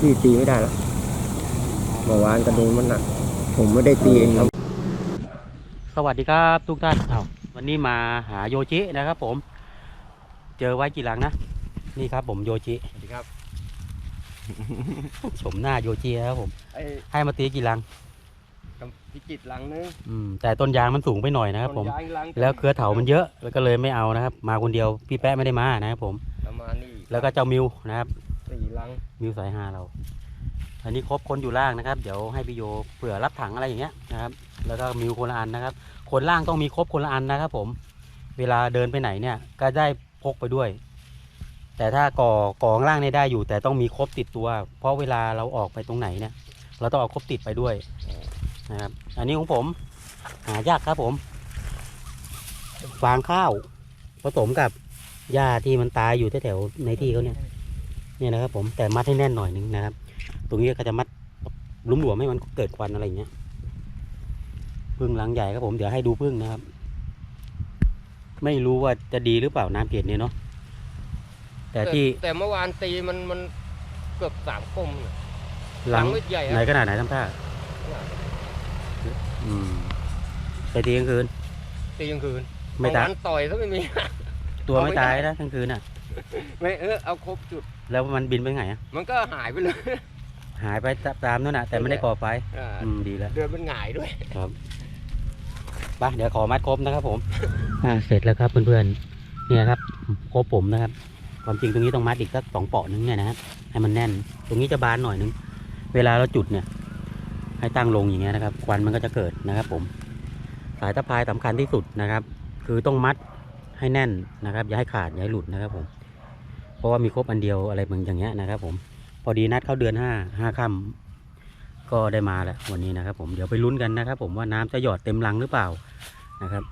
พี่ตีไม่ได้แล้วเมื่อวานกระโดนมันหนัก ผมไม่ได้ตีเองครับ สวัสดีครับทุกท่านอ้าววันนี้มาหาโยชินะครับ ผม เจอไว้กี่หลังนะ นี่ครับ ผมโยชิสวัสดีครับ ชมหน้าโยชินะครับผม ไอ้ให้มาตีกี่หลังกับพิจิตรหลังนึงอืม แต่ต้นยางมันสูงไปหน่อยนะครับ ผม ต้นยางหลังแล้วเครือเถามันเยอะ แล้วก็เลยไม่เอานะครับ มาคนเดียว พี่แป๊ะไม่ได้มานะครับผมประมาณนี้แล้วก็เจ้ามิวนะครับ สี่ลังมิวสายฮาเรา อันนี้ครบคนอยู่ล่างนะครับ เดี๋ยวให้พี่โยเผื่อรับถังอะไรอย่างเงี้ยนะครับ แล้วก็มิวคนละอันนะครับ คนล่างต้องมีครบคนละอันนะครับผม เวลาเดินไปไหนเนี่ย ก็ได้พกไปด้วย แต่ถ้าก่อก่อข้างล่างเนี่ยได้อยู่ แต่ต้องมีครบติดตัว เพราะเวลาเราออกไปตรงไหนเนี่ย เราต้องเอาครบติดไปด้วยนะครับ อันนี้ของผมหายากครับผม ฟางข้าวผสมกับหญ้าที่มันตายอยู่แถวๆในที่เขาเนี่ย เนี่ยนะครับผมแต่มัดให้แน่นหน่อยนึงนะครับ ตรงนี้ก็จะมัดหลุมหลวมๆให้มันเกิดควันอะไรอย่างเงี้ยพึ่งหลังใหญ่ครับผมเดี๋ยวให้ดูพึ่งนะครับ ไม่รู้ว่าจะดีหรือเปล่าน้ำเกล็ดเนี่ยเนาะแต่ที่แต่เมื่อวานตีมันมันเกือบสามคมน่ะหลังไม่ใหญ่ไหนอะขนาดไหนทำท่าอืมไปตีกลางคืนตีกลางคืนไม่ตายบางวันต่อยซะไม่มี ตัวเอาไม่ไม่ตายได้นะกลางคืนอะ ไม่เออเอาครบจุด แล้วมันบินไปไหนอะมันก็หายไปเลยหายไปตามนั่นน่ะ แต่ไม่ได้ก่อไฟอ่าอืมดีแล้ว เดือนมันหงายด้วยครับไปเดี๋ยวขอมัดครบนะครับผม อ่าเสร็จแล้วครับเพื่อนๆ เนี่ยครับครบผมนะครับ ความจริงตรงนี้ต้องมัดอีกสักสองเปาะนึงเนี่ยนะครับให้มันแน่น ตรงนี้จะบานหน่อยนึง เวลาเราจุดเนี่ย ให้ตั้งลงอย่างเงี้ยนะครับ ควันมันก็จะเกิดนะครับ ผม สายตะพายสำคัญที่สุดนะครับ คือต้องมัดให้แน่นนะครับ อย่าให้ขาดอย่าให้หลุดนะครับผม เพราะว่ามีครบอันเดียวอะไรบางอย่างเงี้ยนะครับ ผมพอดีนัดเข้าเดือนห้าห้าค่ำก็ได้มาแล้ววันนี้นะครับ ผมเดี๋ยวไปลุ้นกันนะครับ ผมว่าน้ำจะหยอดเต็มรังหรือเปล่านะครับ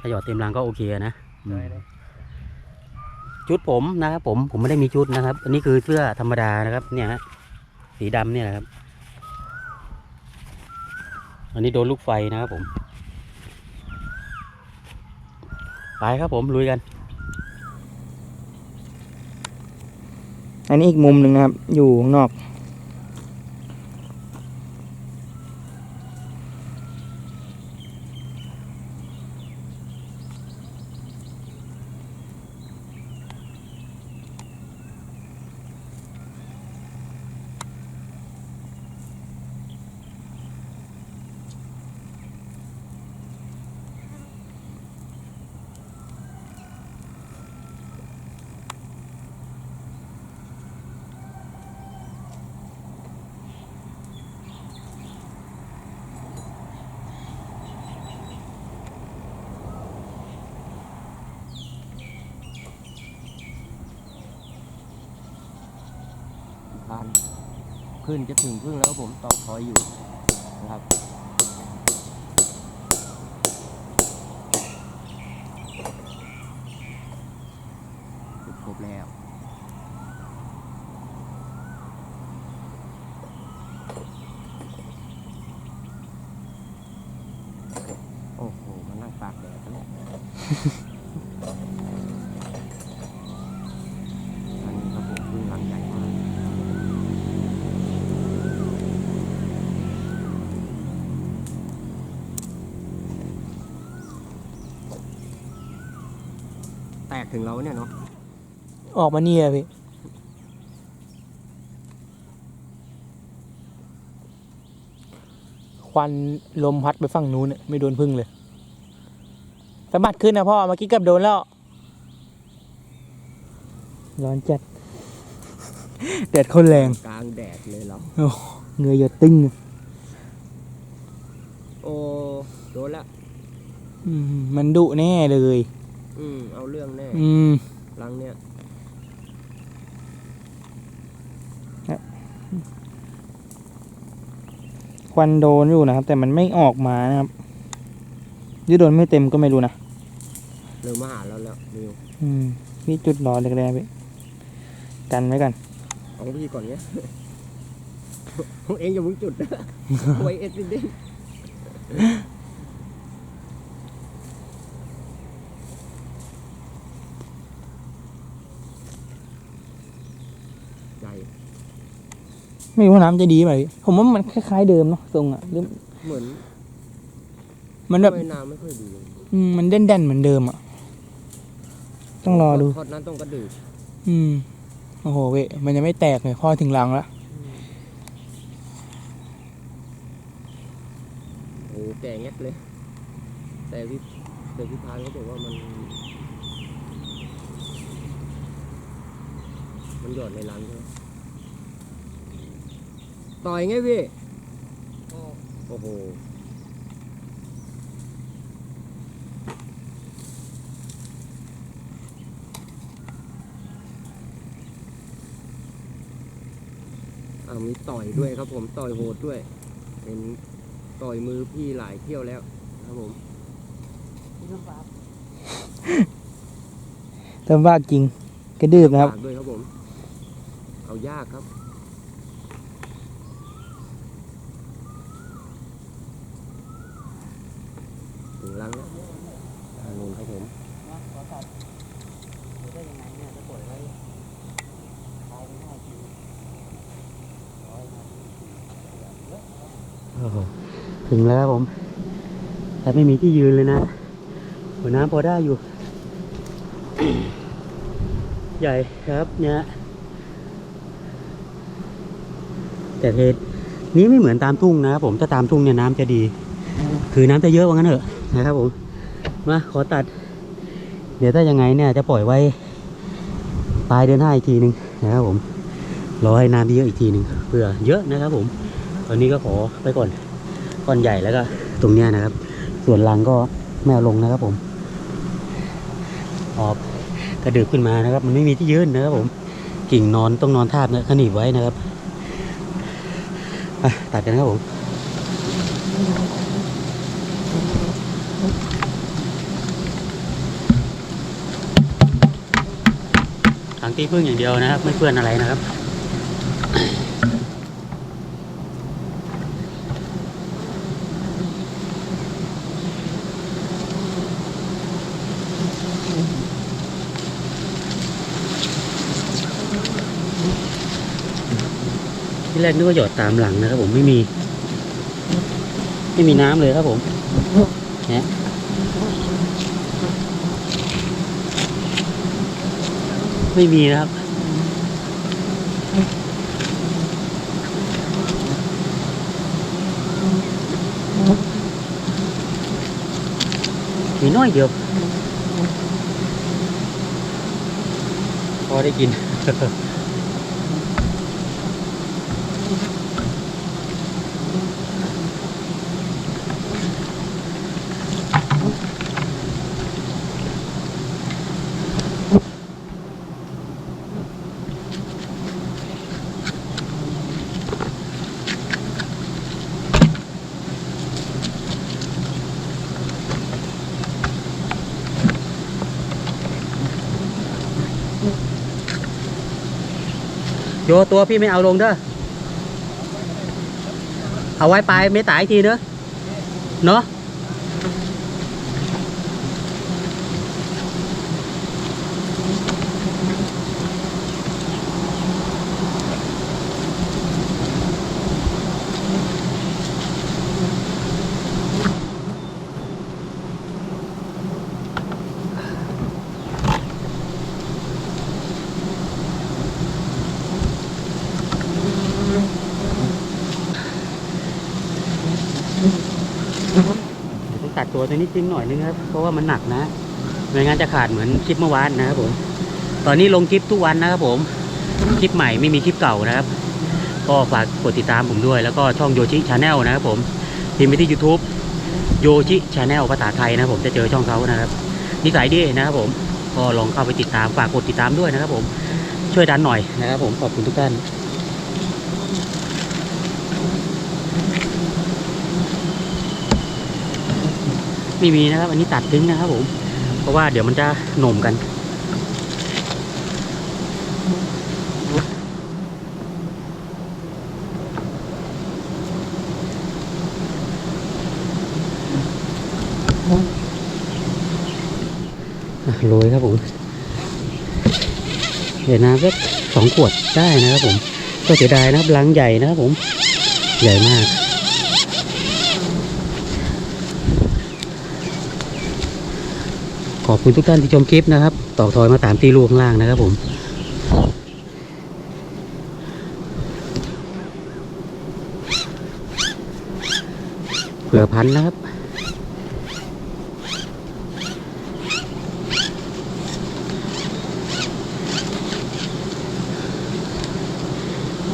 ถ้าหยอดเต็มรังก็โอเคนะอืมชุดผมนะครับ ผมผมไม่ได้มีชุดนะครับ อันนี้คือเสื้อธรรมดานะครับ เนี่ยฮะสีดำเนี่ยนะครับ อันนี้โดนลูกไฟนะครับผม ไปครับผมลุยกัน อันนี้อีกมุมหนึ่งนะครับ อยู่ข้างนอก ผ่าน ขึ้นจะถึงพึ่งแล้วผมต่อคอยอยู่นะครับจุดครบแล้วโอ้โหมานั่งปากแดดแล้ว ถึงเราเนี่ยเนาะออกมานี่อะพี่ควันลมพัดไปฝั่งนู้นน่ะไม่โดนพึ่งเลยสะบัดขึ้นนะพ่อเมื่อกี้เกือบโดนแล้ว ร้อนจัด แดดเขาแรงกลางแดดเลยเราโอ้เหงยหยดตึ้งโอ้โดนละอืมมันดุแน่เลย อืมเอาเรื่องแน่อืมรังเนี่ยควันโดนอยู่นะครับ แต่มันไม่ออกมานะครับหรือโดนไม่เต็มก็ไม่รู้นะเริ่มมาหาเราแล้วนิวอืมพี่จุดรอเล็กๆพี่กันไว้กันของพี่ก่อนเนี้ยของเองอย่ามึงจุดนะไว้เอ็ดดิใจ ไม่รู้ว่าน้ำจะดีไหมผมว่ามันคล้ายๆเดิมเนาะทรงอะหรือเหมือนมันแบบว่ายน้ำไม่ค่อยดีอืมมันเด่นๆเหมือนเดิมอะ ต้องรอดูทอดนั้นต้องกระดืออืมโอ้โหเว้ยมันยังไม่แตกเลยพอถึงรังแล้วโอ้แก่แง็กเลย แต่พี่แต่พี่พานเขาบอกว่ามัน มันหยอดในรังใช่ไหม ต่อยไงพี่โอ้โหอ่ามีต่อยด้วยครับผมต่อยโหดด้วยเป็นต่อยมือพี่หลายเที่ยวแล้วครับผมแต่ว่าจริงกระดืบนะครับฝากด้วยครับผม เอายากครับ ถึงลังแล้วทางนู้นครับผม โอ้โห ถึงแล้วครับผม แต่ไม่มีที่ยืนเลยนะ หัวน้ำพอได้อยู่ ใหญ่ครับเนี่ยแต่เทศนี้ไม่เหมือนตามทุ่งนะครับผมถ้าตามทุ่งเนี่ยน้ำจะดี คือน้ำจะเยอะว่างั้นเถอะนะครับผม มาขอตัด เดี๋ยวถ้ายังไงเนี่ยจะปล่อยไว้ปลายเดือนห้าอีกทีหนึ่งนะครับผมรอให้น้ำเยอะอีกทีหนึ่งเพื่อเยอะนะครับผม ตอนนี้ก็ขอไปก่อนก้อนใหญ่แล้วก็ ตรงเนี้ยนะครับ ส่วนรังก็ไม่เอาลงนะครับผมออกกระดึบขึ้นมานะครับ มันไม่มีที่ยืนนะครับผมกิ่งนอนต้องนอนทาบเนี่ยขนีบไว้นะครับตัดกันครับผมถังตีพึ่งอย่างเดียวนะครับ ไม่เปื้อนอะไรนะครับ ที่แรกนึกว่าหยอดตามหลังนะครับผมไม่มี ไม่มีน้ำเลยครับผมเนี่ยไม่มีนะครับมีน้อยเดียว พอได้กิน โยตัวพี่ไม่เอาลงเด้อ เอาไว้ปลายไม่ตายอีกทีเด้อ เนาะ ต้องตัดตัวตัวนี้ทิ้งหน่อยนึงครับ เพราะว่ามันหนักนะไม่งั้นจะขาดเหมือนคลิปเมื่อวานนะครับผม ตอนนี้ลงคลิปทุกวันนะครับผม คลิปใหม่ไม่มีคลิปเก่านะครับ ก็ฝากกดติดตามผมด้วย แล้วก็ช่องโยชิชาแนลนะครับผมพิมพ์ไปที่ YouTube โยชิชาแนลภาษาไทยนะผมจะเจอช่องเขานะครับนิสัยดีนะครับผมก็ลองเข้าไปติดตามฝากกดติดตามด้วยนะครับผมช่วยดันหน่อยนะครับผมขอบคุณทุกท่าน ไม่มีนะครับ อันนี้ตัดทิ้งนะครับผมเพราะว่าเดี๋ยวมันจะหน่มกัน โรยครับผมเดี๋ยวน้ำสักสองขวดได้นะครับผม ก็เสียดายนะครับรังใหญ่นะครับผม ใหญ่มาก ขอบคุณทุกท่านที่ชมคลิปนะครับ ต่อทอยมาตามตีลูกข้างล่างนะครับผมเผื่อพันนะครับ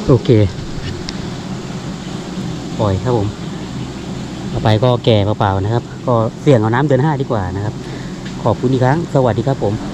โอเค ปล่อยครับผม ต่อไปก็แก่เปล่าๆนะครับ ก็เสี่ยงเอาน้ำเดือนห้าดีกว่านะครับ ขอบคุณอีกครั้ง สวัสดีครับผม